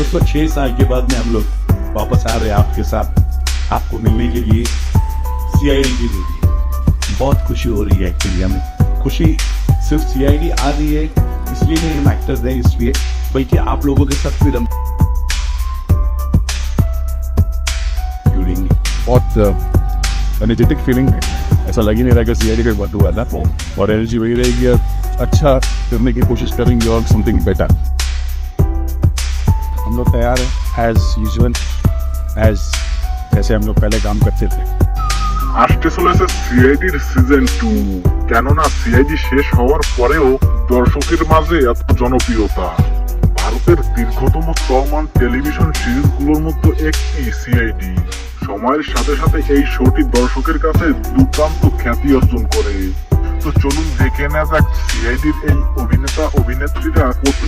देखो छह साल के बाद में हम लोग वापस आ रहे हैं आपके साथ। आपको मिलने के लिए सीआईडी के लिए। बहुत खुशी हो रही है एक्चुअली हमें। खुशी सिर्फ़ सीआईडी आ रही है, इसलिए नहीं, हम एक्टर्स हैं इसलिए, बल्कि आप लोगों के साथ फिर हम बहुत एनर्जेटिक फीलिंग है। ऐसा लग ही नहीं रहा कि सी आई डी का हुआ था और एनर्जी वही रहेगी अच्छा करने की कोशिश करेंगे और समथिंग बेटर हम लोग तैयार हैं एज यूजल एज जैसे हम लोग पहले काम करते थे আসতে চলেছে সিআইডির সিজন টু কেননা সিআইডি শেষ হওয়ার পরেও দর্শকের মাঝে এত জনপ্রিয়তা ভারতের দীর্ঘতম চলমান টেলিভিশন সিরিজগুলোর মধ্যে একটি সিআইডি সময়ের সাথে সাথে এই শোটি দর্শকের কাছে দুর্দান্ত খ্যাতি অর্জন করে তো চলুন দেখে নেওয়া যাক সিআইডির এই অভিনেতা অভিনেত্রীরা প্রতি